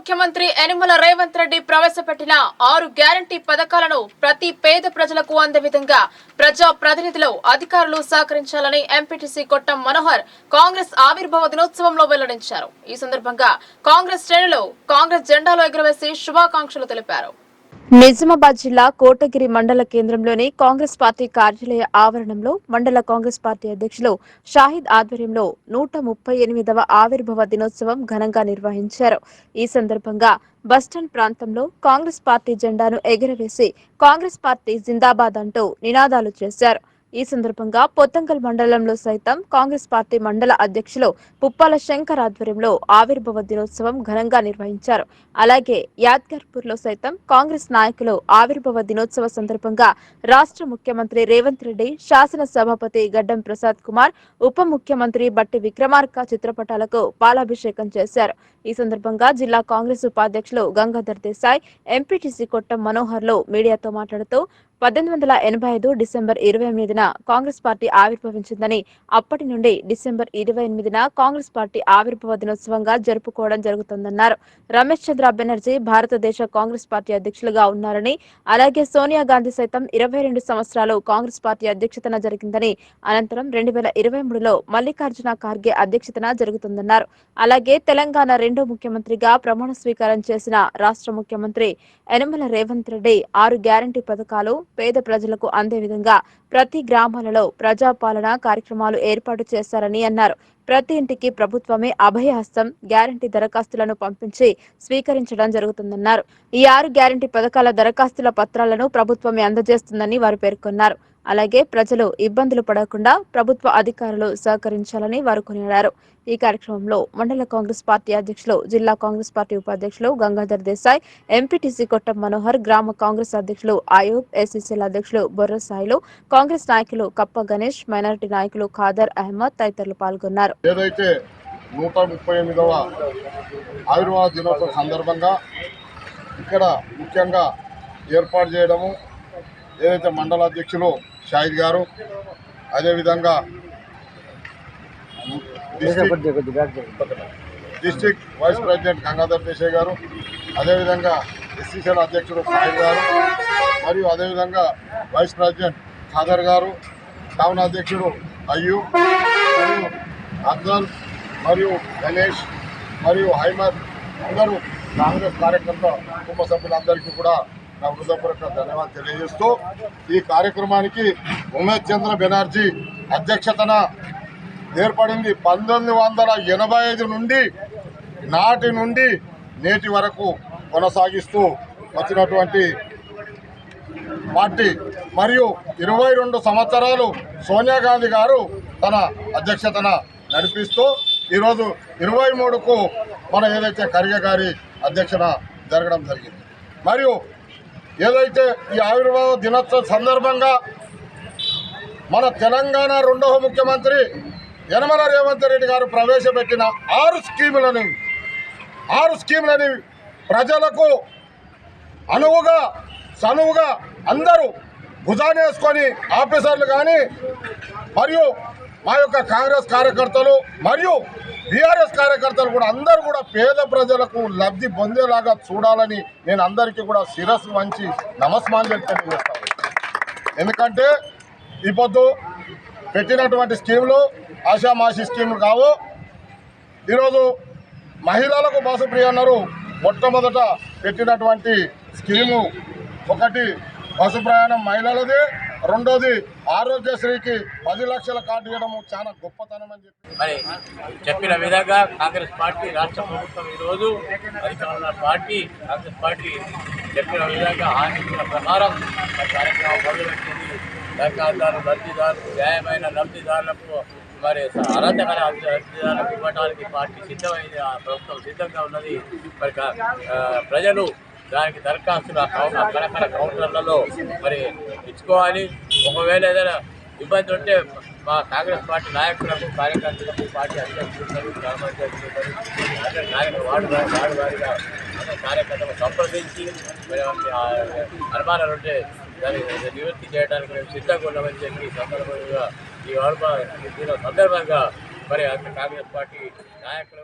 ముఖ్యమంత్రి యనమల రేవంత్ రెడ్డి ప్రవేశపెట్టిన ఆరు గ్యారంటీ పథకాలను ప్రతి పేద ప్రజలకు అందే విధంగా ప్రజా ప్రతినిధులు అధికారులు సహకరించాలని ఎంపీటీసీ కొట్టం మనోహర్ కాంగ్రెస్ ఆవిర్భావ దినోత్సవంలో వెల్లడించారు. ఈ సందర్భంగా కాంగ్రెస్ శ్రేణులు కాంగ్రెస్ జెండాలో ఎగురవేసి శుభాకాంక్షలు తెలిపారు. నిజామాబాద్ జిల్లా కోటగిరి మండల కేంద్రంలోని కాంగ్రెస్ పార్టీ కార్యాలయ ఆవరణంలో మండల కాంగ్రెస్ పార్టీ అధ్యక్షులు షాహిద్ ఆధ్వర్యంలో నూట ముప్పై ఎనిమిదవ ఆవిర్భావ దినోత్సవం ఘనంగా నిర్వహించారు. ఈ సందర్భంగా బస్టాండ్ ప్రాంతంలో కాంగ్రెస్ పార్టీ జెండాను ఎగురవేసి కాంగ్రెస్ పార్టీ జిందాబాద్ అంటూ నినాదాలు చేశారు. ఈ సందర్భంగా పొత్తంకల్ మండలంలో సైతం కాంగ్రెస్ పార్టీ మండల అధ్యక్షులు పుప్పాల శంకర్ ఆధ్వర్యంలో ఆవిర్భవ దినోత్సవం ఘనంగా నిర్వహించారు. అలాగే యాద్గర్పూర్లో సైతం కాంగ్రెస్ నాయకులు ఆవిర్భవ దినోత్సవ సందర్భంగా రాష్ట్ర ముఖ్యమంత్రి రేవంత్ రెడ్డి శాసన సభాపతి గడ్డం ప్రసాద్ కుమార్ ఉప ముఖ్యమంత్రి బట్టి విక్రమార్క చిత్రపటాలకు పాలాభిషేకం చేశారు. ఈ సందర్భంగా జిల్లా కాంగ్రెస్ ఉపాధ్యక్షులు గంగాధర్ దేశాయ్ ఎంపీటీసీ కొట్టం మనోహర్లో మీడియాతో మాట్లాడుతూ పద్దెనిమిది వందల ఎనభై ఐదు డిసెంబర్ ఇరవై ఎనిమిదిన కాంగ్రెస్ పార్టీ ఆవిర్భవించిందని అప్పటి నుండి డిసెంబర్ ఇరవై ఎనిమిదిన కాంగ్రెస్ పార్టీ ఆవిర్భావ దినోత్సవంగా జరుపుకోవడం జరుగుతుందన్నారు. రమేష్ చంద్ర బెనర్జీ భారతదేశ కాంగ్రెస్ పార్టీ అధ్యక్షులుగా ఉన్నారని అలాగే సోనియా గాంధీ సైతం ఇరవై రెండు సంవత్సరాలు కాంగ్రెస్ పార్టీ అధ్యక్షతన జరిగిందని అనంతరం రెండు వేల ఇరవై మూడులో మల్లికార్జున ఖార్గే అధ్యక్షతన జరుగుతుందన్నారు. అలాగే తెలంగాణ రెండో ముఖ్యమంత్రిగా ప్రమాణ స్వీకారం చేసిన రాష్ట్ర ముఖ్యమంత్రి యనమల రేవంత్ రెడ్డి ఆరు గ్యారంటీ పథకాలు పేద ప్రజలకు అందే విధంగా ప్రతి గ్రామాలలో ప్రజాపాలన కార్యక్రమాలు ఏర్పాటు చేస్తారని అన్నారు. ప్రతి ఇంటికి ప్రభుత్వమే అభయహస్తం గ్యారంటీ దరఖాస్తులను పంపించి స్వీకరించడం జరుగుతుందన్నారు. ఈ ఆరు గ్యారంటీ పథకాల దరఖాస్తుల పత్రాలను ప్రభుత్వమే అందజేస్తుందని వారు పేర్కొన్నారు. అలాగే ప్రజలు ఇబ్బందులు పడకుండా ప్రభుత్వ అధికారులు సహకరించాలని వారు కొనియాడారు ఈ కార్యక్రమంలో మండల కాంగ్రెస్ పార్టీ అధ్యక్షులు జిల్లా కాంగ్రెస్ పార్టీ ఉపాధ్యక్షులు గంగాధర్ దేశాయ్ ఎంపీటీసీ కొట్టం మనోహర్ గ్రామ కాంగ్రెస్ అధ్యక్షులు ఆయూబ్ ఎస్సీసీల అధ్యక్షులు బొర్రసాయిలు కాంగ్రెస్ నాయకులు కప్ప గణేష్ మైనారిటీ నాయకులు ఖాదర్ అహ్మద్ తదితరులు పాల్గొన్నారు. ఏదైతే నూట ముప్పై ఎనిమిదవ ఆవిర్భావ దినోత్సవం సందర్భంగా ఇక్కడ ముఖ్యంగా ఏర్పాటు చేయడము ఏదైతే మండల అధ్యక్షులు షాహిద్ గారు అదేవిధంగా district vice president Gangadhar Desai గారు అదేవిధంగా ఎస్సీసీల అధ్యక్షుడు సాయి గారు మరియు అదేవిధంగా వైస్ ప్రెసిడెంట్ ఖాదర్ గారు టౌన్ అధ్యక్షుడు అయ్యూబ్ మరియు మరియు గణేష్ మరియు హైమద్ అందరూ కాంగ్రెస్ కార్యకర్త కుటుంబ సభ్యులందరికీ కూడా నా హృదయపూర్వక ధన్యవాదాలు తెలియజేస్తూ ఈ కార్యక్రమానికి ఉమేష్ చంద్ర బెనర్జీ అధ్యక్షతన ఏర్పడింది పంతొమ్మిది వందల ఎనభై ఐదు నుండి నాటి నుండి నేటి వరకు కొనసాగిస్తూ వచ్చినటువంటి పార్టీ మరియు ఇరవై రెండు సంవత్సరాలు సోనియా గాంధీ గారు తన అధ్యక్షతన నడిపిస్తూ ఈరోజు ఇరవై మూడుకు మన ఏదైతే ఖర్గే గారి అధ్యక్షన జరగడం జరిగింది. మరియు ఏదైతే ఈ ఆవిర్భావ దినోత్సవం సందర్భంగా మన తెలంగాణ రెండవ ముఖ్యమంత్రి యనమల రేవంత్ రెడ్డి గారు ప్రవేశపెట్టిన ఆరు స్కీములని ఆరు స్కీములని ప్రజలకు అనువుగా సనువుగా అందరూ భుజానేసుకొని ఆఫీసర్లు కానీ మరియు మా యొక్క కాంగ్రెస్ కార్యకర్తలు మరియు బీఆర్ఎస్ కార్యకర్తలు కూడా అందరూ కూడా పేద ప్రజలకు లబ్ధి పొందేలాగా చూడాలని నేను అందరికీ కూడా శిరస్సు వంచి నమస్మాంజలి తెలియజేస్తాను ఎందుకంటే ఈ పొద్దు పెట్టినటువంటి స్కీములు ఆశామాషి స్కీములు కావు. ఈరోజు మహిళలకు బస్సు ఫ్రీ అన్నారు. మొట్టమొదట పెట్టినటువంటి స్కీము ఒకటి బస్సు ప్రయాణం మహిళలది. రెండోది ఆరోగ్యశ్రీకి పది లక్షల కార్డు ఇవ్వడం చాలా గొప్పతనం అని చెప్పి. మరి చెప్పిన విధంగా కాంగ్రెస్ పార్టీ రాష్ట్ర ప్రభుత్వం ఈరోజు అధికారంలో పార్టీ కాంగ్రెస్ పార్టీ చెప్పిన విధంగా హామీల ప్రకారం కార్యక్రమం మొదలుపెట్టింది. దరఖాస్తుదారు లబ్ధిదారులు న్యాయమైన లబ్ధిదారులకు మరి అర్హతమైన లబ్ధిదారులకు ఇవ్వడానికి పార్టీ సిద్ధమైంది. ఆ ప్రభుత్వం సిద్ధంగా ఉన్నది. మరి ప్రజలు దానికి దరఖాస్తులు ఆ కౌ- అక్కడక్కడ కౌంటర్లలో మరి ఇచ్చుకోవాలి. ఒకవేళ ఏదైనా ఇబ్బంది ఉంటే మా కాంగ్రెస్ పార్టీ నాయకులకు కార్యకర్తలకు పార్టీ అధ్యక్షులు గ్రామ అధ్యక్షులు అందరి నాయకులు వార్డు వారి- వారిగా కార్యకర్తలు సంప్రదించి మరి ఆ అనుమానాలు ఉంటే దాన్ని నివృత్తి చేయడానికి మేము సిద్ధంగా ఉన్నామని చెప్పి సందర్భంగా ఈ వార్డు సందర్భంగా మరి అక్కడ కాంగ్రెస్ పార్టీ నాయకులు